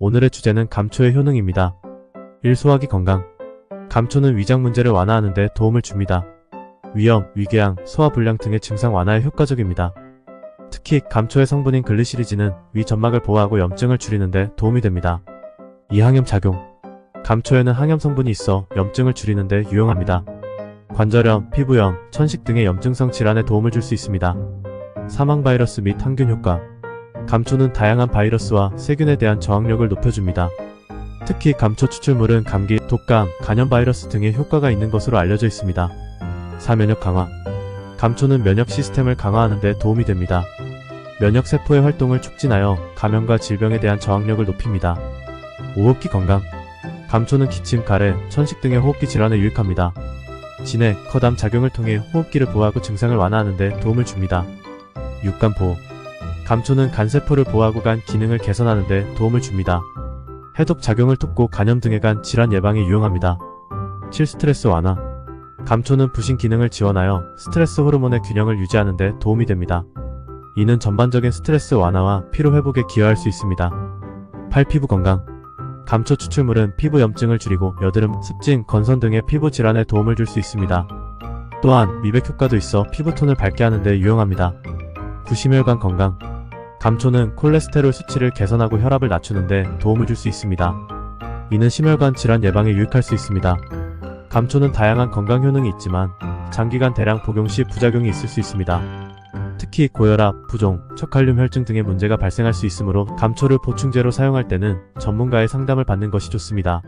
오늘의 주제는 감초의 효능입니다. 1. 소화기 건강. 감초는 위장 문제를 완화하는 데 도움을 줍니다. 위염, 위궤양, 소화불량 등의 증상 완화에 효과적입니다. 특히 감초의 성분인 글리시리진은 위 점막을 보호하고 염증을 줄이는 데 도움이 됩니다. 2. 항염 작용. 감초에는 항염 성분이 있어 염증을 줄이는 데 유용합니다. 관절염, 피부염, 천식 등의 염증성 질환에 도움을 줄 수 있습니다. 사망 바이러스 및 항균 효과. 감초는 다양한 바이러스와 세균에 대한 저항력을 높여줍니다. 특히 감초 추출물은 감기, 독감, 간염 바이러스 등의 효과가 있는 것으로 알려져 있습니다. 4. 면역 강화. 감초는 면역 시스템을 강화하는 데 도움이 됩니다. 면역 세포의 활동을 촉진하여 감염과 질병에 대한 저항력을 높입니다. 5. 호흡기 건강. 감초는 기침, 가래, 천식 등의 호흡기 질환에 유익합니다. 진해, 커담 작용을 통해 호흡기를 보호하고 증상을 완화하는 데 도움을 줍니다. 육간 보호. 감초는 간세포를 보호하고 간 기능을 개선하는 데 도움을 줍니다. 해독 작용을 돕고 간염 등의 간 질환 예방에 유용합니다. 7. 스트레스 완화. 감초는 부신 기능을 지원하여 스트레스 호르몬의 균형을 유지하는 데 도움이 됩니다. 이는 전반적인 스트레스 완화와 피로 회복에 기여할 수 있습니다. 8. 피부 건강. 감초 추출물은 피부 염증을 줄이고 여드름, 습진, 건선 등의 피부 질환에 도움을 줄 수 있습니다. 또한 미백 효과도 있어 피부톤을 밝게 하는 데 유용합니다. 9. 심혈관 건강. 감초는 콜레스테롤 수치를 개선하고 혈압을 낮추는 데 도움을 줄 수 있습니다. 이는 심혈관 질환 예방에 유익할 수 있습니다. 감초는 다양한 건강 효능이 있지만 장기간 대량 복용 시 부작용이 있을 수 있습니다. 특히 고혈압, 부종, 척칼륨 혈증 등의 문제가 발생할 수 있으므로 감초를 보충제로 사용할 때는 전문가의 상담을 받는 것이 좋습니다.